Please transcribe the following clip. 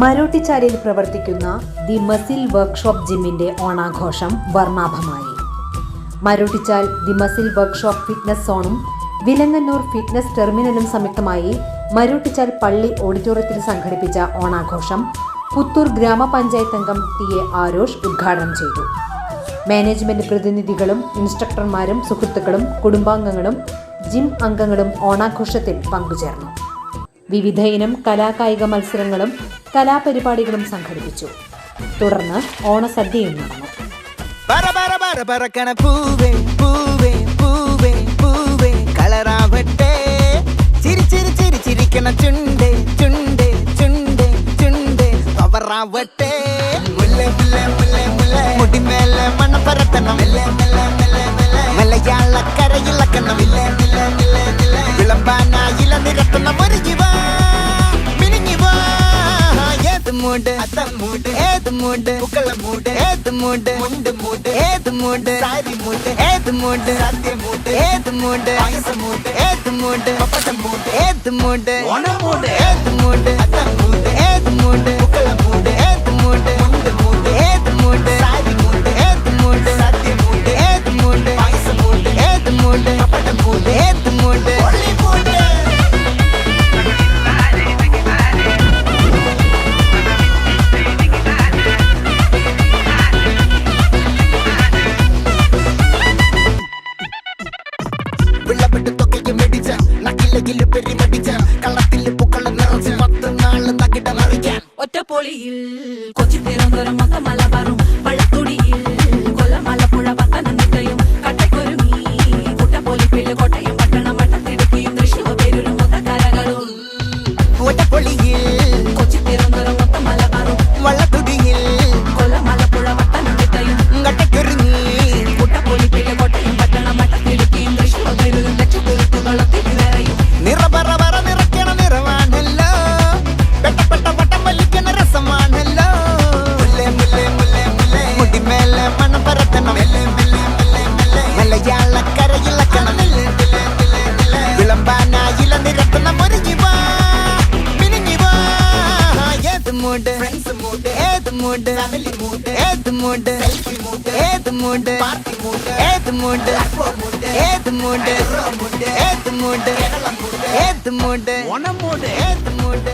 മരോട്ടിച്ചാലിൽ പ്രവർത്തിക്കുന്ന the muscle workshop ജിമ്മിന്റെ ഓണാഘോഷം വർണാഭമായി Marottichal the muscle workshop fitness സോണും Vilangannur fitness ടെർമിനലും സംയുക്തമായി മരോട്ടിച്ചാൽ പള്ളി ഓഡിറ്റോറിയത്തിൽ സംഘടിപ്പിച്ച ഓണാഘോഷം പുത്തൂർ ഗ്രാമപഞ്ചായത്ത് അംഗം ടി എ ആരോഷ് ഉദ്ഘാടനം ചെയ്തു. മാനേജ്മെന്റ് പ്രതിനിധികളും ഇൻസ്ട്രക്ടർമാരും സുഹൃത്തുക്കളും കുടുംബാംഗങ്ങളും ജിം അംഗങ്ങളും ഓണാഘോഷത്തിൽ പങ്കുചേർന്നു. വിവിധ ഇനം കലാകായിക മത്സരങ്ങളും കലാപരിപാടികളും സംഘടിപ്പിച്ചു. തുടർന്ന് ഓണസദ്യയും നടന്നു. പൂവേ പൂവേ പൂവേ പൂവേ ചിരി ചിരി ചിരി ചുണ്ടേ ചുണ്ടേ ചുണ്ടേ ചുണ്ടേ കവറാവട്ടെ. മുല്ല മുടിമേലെ മണം மூண்டு அத்தன் மூண்டு ஏது மூண்டு புக்கல மூண்டு ஏது மூண்டு முண்டு மூண்டு ஏது மூண்டு சாரி மூண்டு ஏது மூண்டு சத்திய மூண்டு ஏது மூண்டு அகச மூண்டு ஏது மூண்டு பப்பட்ட மூண்டு ஏது மூண்டு ஒன மூண்டு ஏது மூண்டு அத்தன் വിളവിട്ട് തൊക്കയ്ക്ക് മെടിച്ച നക്കിലകിൽ പെരിമടിച്ച കള്ളത്തിൽ പൂക്കള നിറച്ച് പത്ത് നാൾ നകിട മറിക്കാൻ. ഒറ്റപ്പൊളിയിൽ കൊച്ചി തിരുവനന്തപുരം മൊത്തം മലബാറും மூட்டு ஏத்து மூட்டு ஃபேமிலி மூட்டு ஏத்து மூட்டு செல்ஃபி மூட்டு ஏத்து மூட்டு பார்ட்டி மூட்டு ஏத்து மூட்டு மூட்டு ஏத்து மூட்டு ஏத்து மூட்டு ஏத்து மூட்டு ஏத்து மூட்டு.